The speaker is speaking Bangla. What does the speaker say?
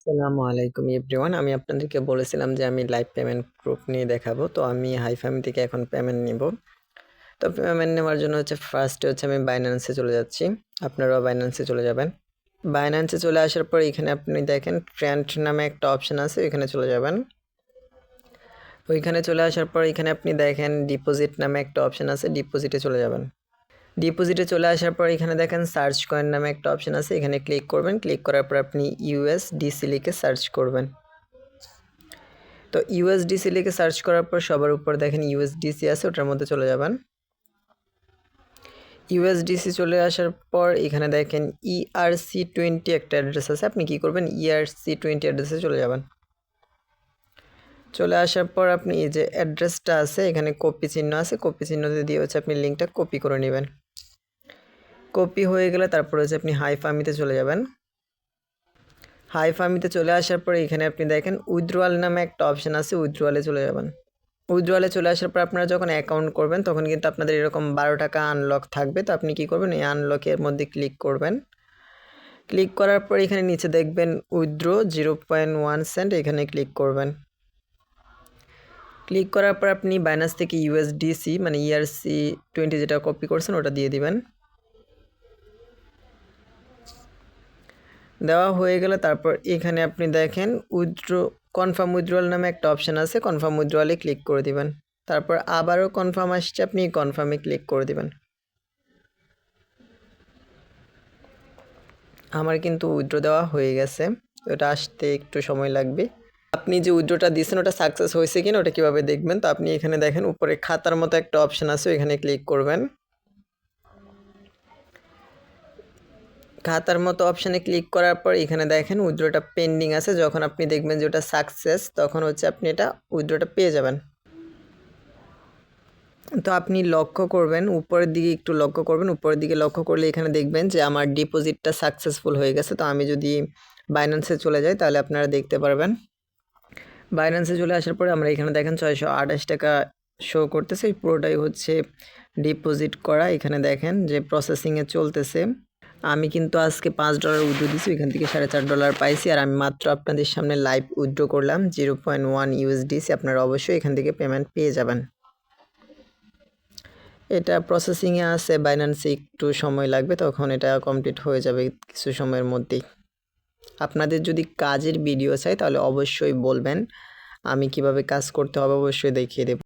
আসসালামু আলাইকুম এভরিওয়ান। আমি আপনাদেরকে বলেছিলাম যে আমি লাইভ পেমেন্ট প্রুফ নিয়ে দেখাবো। তো আমি হাইফামি থেকে এখন পেমেন্ট নিব। তো পেমেন্ট নেওয়ার জন্য হচ্ছে ফার্স্টে হচ্ছে আমি বাইন্যান্সে চলে যাচ্ছি। আপনারাও বাইন্যান্সে চলে যাবেন। বাইন্যান্সে চলে আসার পর এখানে আপনি দেখেন ট্রেন্ড নামে একটা অপশান আছে, ওইখানে চলে যাবেন। ওইখানে চলে আসার পর এখানে আপনি দেখেন ডিপোজিট নামে একটা অপশান আছে ডিপোজিটে চলে যাবেন। ডিপোজিটে চলে আসার পর এখানে দেখেন সার্চ কয়েন নামে একটা অপশন আছে। এখানে ক্লিক করবেন। ক্লিক করার পর আপনি ইউএসডিসি লিখে সার্চ করবেন। তো ইউএসডিসি লিখে সার্চ করার পর সবার উপর দেখেন ইউএসডিসি আছে, ওটার মধ্যে চলে যাবেন। ইউএসডিসি চলে আসার পর এখানে দেখেন ইআরসি টোয়েন্টি একটা অ্যাড্রেস আছে। আপনি কি করবেন? ইআরসি টোয়েন্টি অ্যাড্রেসে চলে যাবেন। চলে আসার পর আপনি এই যে অ্যাড্রেসটা আছে, এখানে কপি চিহ্ন আছে, কপি চিহ্ন দিয়ে হচ্ছে আপনি লিঙ্কটা কপি করে নেবেন। কপি হয়ে গেলে তারপর হচ্ছে আপনি হাই ফার্মিতে চলে যাবেন। হাই ফার্মিতে চলে আসার পরে এখানে আপনি দেখেন উইথড্রোয়াল নামে একটা অপশান আছে, উইথড্রোয়ালে চলে যাবেন। উইথড্রোয়ালে চলে আসার পর আপনারা যখন অ্যাকাউন্ট করবেন, তখন কিন্তু আপনাদের এরকম বারো টাকা আনলক থাকবে। তো আপনি কি করবেন? এই আনলকের মধ্যে ক্লিক করবেন। ক্লিক করার পর এখানে নিচে দেখবেন withdraw zero point one cent এখানে ক্লিক করবেন। ক্লিক করার পর আপনি বাইনাস থেকে ইউএসডিসি মানে ইআরসি টোয়েন্টি যেটা কপি করছেন, ওটা দিয়ে দিবেন। দেওয়া হয়ে গেলে তারপর এখানে আপনি দেখেন উইথড্রো কনফার্ম উইথড্রোয়াল নামে একটা অপশান আছে কনফার্ম উইথড্রোয়ালে ক্লিক করে দিবেন। তারপর আবারও কনফার্ম আসছে, আপনি কনফার্মে ক্লিক করে দিবেন। আমার কিন্তু উইথড্রো দেওয়া হয়ে গেছে ওটা আসতে একটু সময় লাগবে। আপনি যে উইড্রোটা দিয়েছেন, ওটা সাকসেস হয়েছে কিনা ওটা কীভাবে দেখবেন? তো আপনি এখানে দেখেন, উপরে খাতার মতো একটা অপশান আছে এখানে ক্লিক করবেন। খাতার মতো অপশানে ক্লিক করার পর এখানে দেখেন উইড্রোটা পেন্ডিং আছে। যখন আপনি দেখবেন যে ওটা সাকসেস, তখন হচ্ছে আপনি এটা উইড্রোটা পেয়ে যাবেন। তো আপনি লক্ষ্য করবেন, উপরের দিকে একটু লক্ষ্য করবেন। উপরের দিকে লক্ষ্য করলে এখানে দেখবেন যে আমার ডিপোজিটটা সাকসেসফুল হয়ে গেছে। তো আমি যদি বাইন্যান্সে চলে যাই, তাহলে আপনারা দেখতে পারবেন। বাইন্যান্সে চলে আসার পরে আমরা এখানে দেখেন ছয়শো আঠাশ টাকা শো করতেছে। এই পুরোটাই হচ্ছে ডিপোজিট করা। এখানে দেখেন যে প্রসেসিংয়ে চলতেছে। আমি কিন্তু আজকে পাঁচ ডলার উইথড্রো দিচ্ছি এখান থেকে সাড়ে চার ডলার পাইছি। আর আমি মাত্র আপনাদের সামনে লাইভ উইথড্রো করলাম জিরো পয়েন্ট ওয়ান ইউএসডিসি আপনারা অবশ্যই এখান থেকে পেমেন্ট পেয়ে যাবেন। এটা প্রসেসিংয়ে আছে বাইন্যান্সে একটু সময় লাগবে, তখন এটা কমপ্লিট হয়ে যাবে কিছু সময়ের মধ্যেই। আপনাদের যদি কাজের ভিডিও চাই, তাহলে অবশ্যই বলবেন। আমি কীভাবে কাজ করতে হবে, অবশ্যই দেখিয়ে দেব।